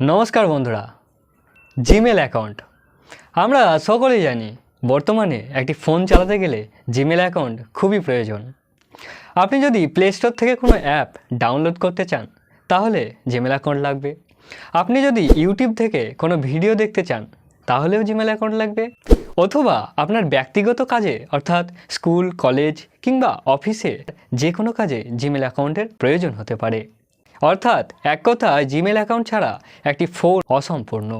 নমস্কার বন্ধুরা, Gmail account. আমরা সকলেই জানি বর্তমানে একটি ফোন চালাতে গেলে জিমেল অ্যাকাউন্ট খুবই প্রয়োজন। আপনি যদি প্লে স্টোর থেকে কোনো অ্যাপ ডাউনলোড করতে চান, তাহলে জিমেল অ্যাকাউন্ট লাগবে। আপনি যদি ইউটিউব থেকে কোনো ভিডিও দেখতে চান, তাহলেও জিমেল অ্যাকাউন্ট লাগবে। অথবা আপনার ব্যক্তিগত কাজে, অর্থাৎ স্কুল, কলেজ কিংবা অফিসে যে কোনো কাজে জিমেল অ্যাকাউন্টের প্রয়োজন হতে পারে। অর্থাৎ এক কথায় জিমেল অ্যাকাউন্ট ছাড়া একটি ফোন অসম্পূর্ণ।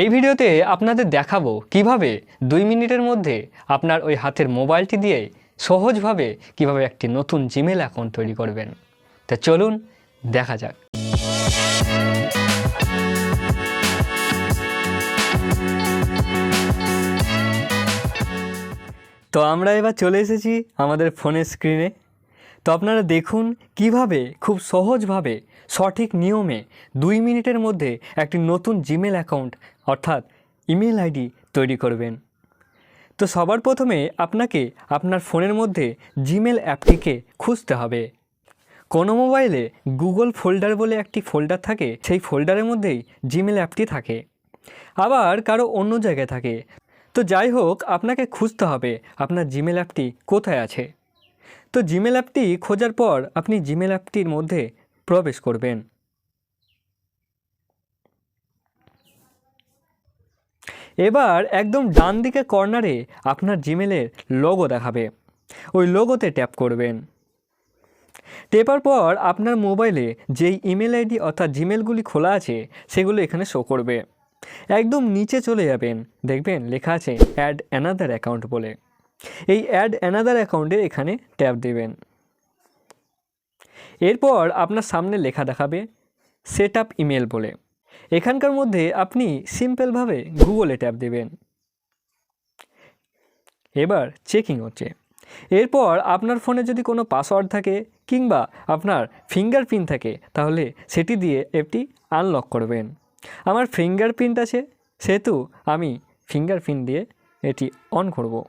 এই ভিডিওতে আপনাদের দেখাবো কীভাবে দুই মিনিটের মধ্যে আপনার ওই হাতের মোবাইলটি দিয়ে সহজভাবে কীভাবে একটি নতুন জিমেল অ্যাকাউন্ট তৈরি করবেন। তা চলুন দেখা যাক। তো আমরা এবার চলে এসেছি আমাদের ফোনের স্ক্রিনে তো আপনারা দেখুন কীভাবে, খুব সহজভাবে সঠিক নিয়মে দুই মিনিটের মধ্যে একটি নতুন জিমেল অ্যাকাউন্ট, অর্থাৎ ইমেল আইডি তৈরি করবেন। তো সবার প্রথমে আপনাকে আপনার ফোনের মধ্যে জিমেল অ্যাপটিকে খুঁজতে হবে। কোনো মোবাইলে গুগল ফোল্ডার বলে একটি ফোল্ডার থাকে, সেই ফোল্ডারের মধ্যেই জিমেল অ্যাপটি থাকে। আবার কারও অন্য জায়গায় থাকে। তো যাই হোক, আপনাকে খুঁজতে হবে আপনার জিমেল অ্যাপটি কোথায় আছে। তো জিমেল অ্যাপটি খোঁজার পর আপনি জিমেল অ্যাপটির মধ্যে প্রবেশ করবেন। এবার একদম ডান দিকে কর্নারে আপনার জিমেলের লোগো দেখাবে। ওই লোগোতে ট্যাপ করবেন। টেপার পর আপনার মোবাইলে যেই ইমেল আইডি অর্থাৎ জিমেলগুলি খোলা আছে, সেগুলো এখানে শো করবে। একদম নিচে চলে যাবেন। দেখবেন লেখা আছে, অ্যাড অ্যানাদার অ্যাকাউন্ট বলে। এই অ্যাড অ্যানাদার অ্যাকাউন্টে এখানে ট্যাপ দেবেন। এরপর আপনার সামনে লেখা দেখাবে সেট আপ ইমেল বলে। এখানকার মধ্যে আপনি সিম্পলভাবে গুগলে ট্যাপ দেবেন। এবার চেকিং হচ্ছে। এরপর আপনার ফোনে যদি কোনো পাসওয়ার্ড থাকে কিংবা আপনার ফিঙ্গারপ্রিন্ট থাকে, তাহলে সেটি দিয়ে অ্যাপটি আনলক করবেন। আমার ফিঙ্গারপ্রিন্ট আছে, সেহেতু আমি ফিঙ্গারপ্রিন্ট দিয়ে এটি অন করব।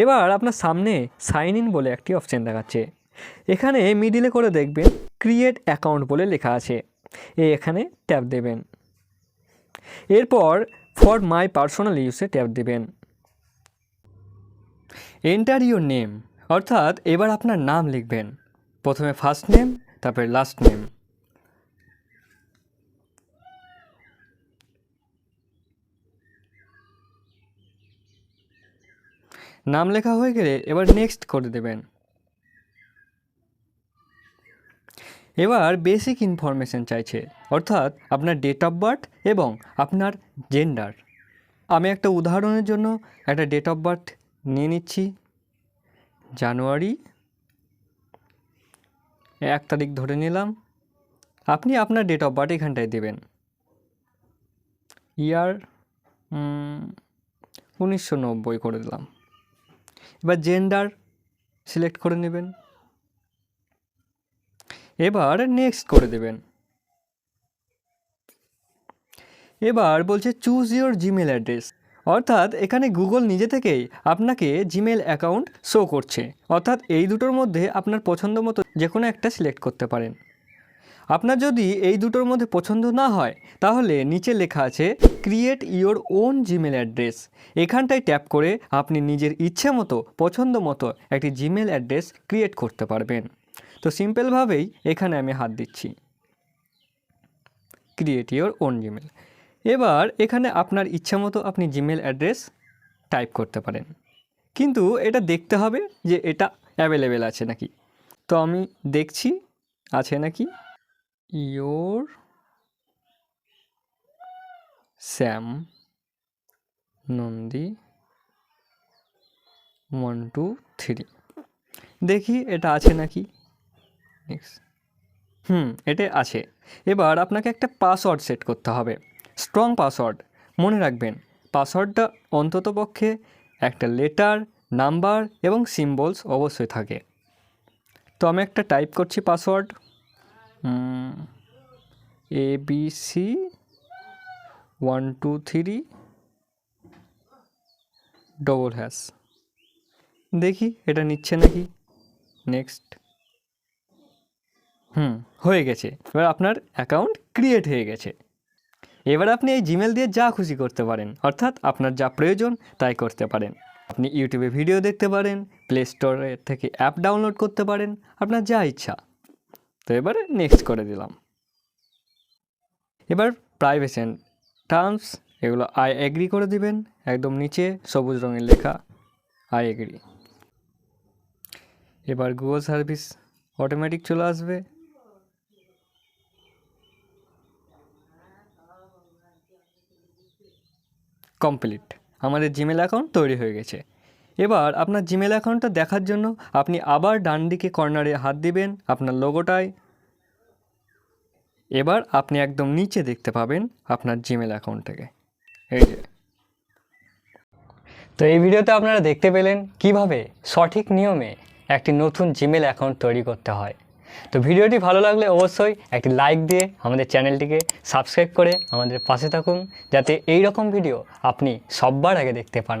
এবার আপনার সামনে সাইন ইন বলে একটি অপশান দেখাচ্ছে। এখানে মিডিলে করে দেখবেন ক্রিয়েট অ্যাকাউন্ট বলে লেখা আছে। এখানে ট্যাপ দেবেন। এরপর for my personal use tap দেবেন। এন্টার ইউর নেম অর্থাৎ এবার আপনার নাম লিখবেন। প্রথমে ফার্স্ট নেম তারপরে লাস্ট নেম নাম লেখা হয়ে গেলে এবার নেক্সট করে দেবেন। এবার বেসিক ইনফরমেশন চাইছে, অর্থাৎ আপনার ডেট অফ বার্থ এবং আপনার জেন্ডার আমি একটা উদাহরণের জন্য একটা ডেট অফ বার্থ নিয়ে নিচ্ছি, জানুয়ারি। এক তারিখ ধরে নিলাম। আপনি আপনার ডেট অফ বার্থ এখানটায় দেবেন। ইয়ার উনিশশো নব্বই করে দিলাম। এবার জেন্ডার সিলেক্ট করে নেবেন। এবার নেক্সট করে দেবেন। এবার বলছে চুজ ইওর জিমেল অ্যাড্রেস অর্থাৎ এখানে গুগল নিজে থেকেই আপনাকে জিমেল অ্যাকাউন্ট শো করছে। অর্থাৎ এই দুটোর মধ্যে আপনার পছন্দ মতো যে কোনো একটা সিলেক্ট করতে পারেন। আপনার যদি এই দুটোর মধ্যে পছন্দ না হয়, তাহলে নিচে লেখা আছে create your own Gmail address এখানটায় ট্যাপ করে আপনি নিজের ইচ্ছে মতো, পছন্দ মতো একটি জিমেল অ্যাড্রেস ক্রিয়েট করতে পারবেন। তো সিম্পলভাবেই এখানে আমি হাত দিচ্ছি। ক্রিয়েট ইওর ওন জিমেল এবার এখানে আপনার ইচ্ছা মতো আপনি জিমেল অ্যাড্রেস টাইপ করতে পারেন। কিন্তু এটা দেখতে হবে যে এটা অ্যাভেলেবেল আছে নাকি। তো আমি দেখছি, আছে নাকি? Your Sam Nandi one two three দেখি এটা আছে নাকি? হুম এটা আছে। এবার আপনাকে একটা পাসওয়ার্ড সেট করতে হবে। স্ট্রং পাসওয়ার্ড মনে রাখবেন পাসওয়ার্ডটা অন্তত পক্ষে একটা লেটার নাম্বার এবং সিম্বলস অবশ্যই থাকে। তো আমি একটা টাইপ করছি password A B C one two three double hash দেখি, এটা নিচ্ছে নাকি? নেক্সট হুম, হয়ে গেছে। এবার আপনার অ্যাকাউন্ট ক্রিয়েট হয়ে গেছে। এবার আপনি এই জিমেল দিয়ে যা খুশি করতে পারেন, অর্থাৎ আপনার যা প্রয়োজন তাই করতে পারেন। আপনি ইউটিউবে ভিডিও দেখতে পারেন প্লে স্টোরে থেকে অ্যাপ ডাউনলোড করতে পারেন, আপনার যা ইচ্ছা। তো এবারে নেক্সট করে দিলাম। এবার প্রাইভেসি অ্যান্ড টার্মস এগুলো আই এগ্রি করে দিবেন। একদম নিচে সবুজ রঙের লেখা আই এগ্রি এবার গুগল সার্ভিস অটোমেটিক চলে আসবে। কমপ্লিট আমাদের জিমেল অ্যাকাউন্ট তৈরি হয়ে গেছে। এবার আপনার জিমেল অ্যাকাউন্টটা দেখার জন্য আপনি আবার ডান দিকে কর্নারে হাত দিবেন আপনার লোগোটায় এবার আপনি একদম নিচে দেখতে পাবেন আপনার জিমেল অ্যাকাউন্টটাকে এই যে। তো এই ভিডিওতে আপনারা দেখতে পেলেন কীভাবে সঠিক নিয়মে একটি নতুন জিমেল অ্যাকাউন্ট তৈরি করতে হয়। তো ভিডিওটি ভালো লাগলে অবশ্যই একটি লাইক দিয়ে আমাদের চ্যানেলটিকে সাবস্ক্রাইব করে আমাদের পাশে থাকুন, যাতে এই রকম ভিডিও আপনি সববার আগে দেখতে পান।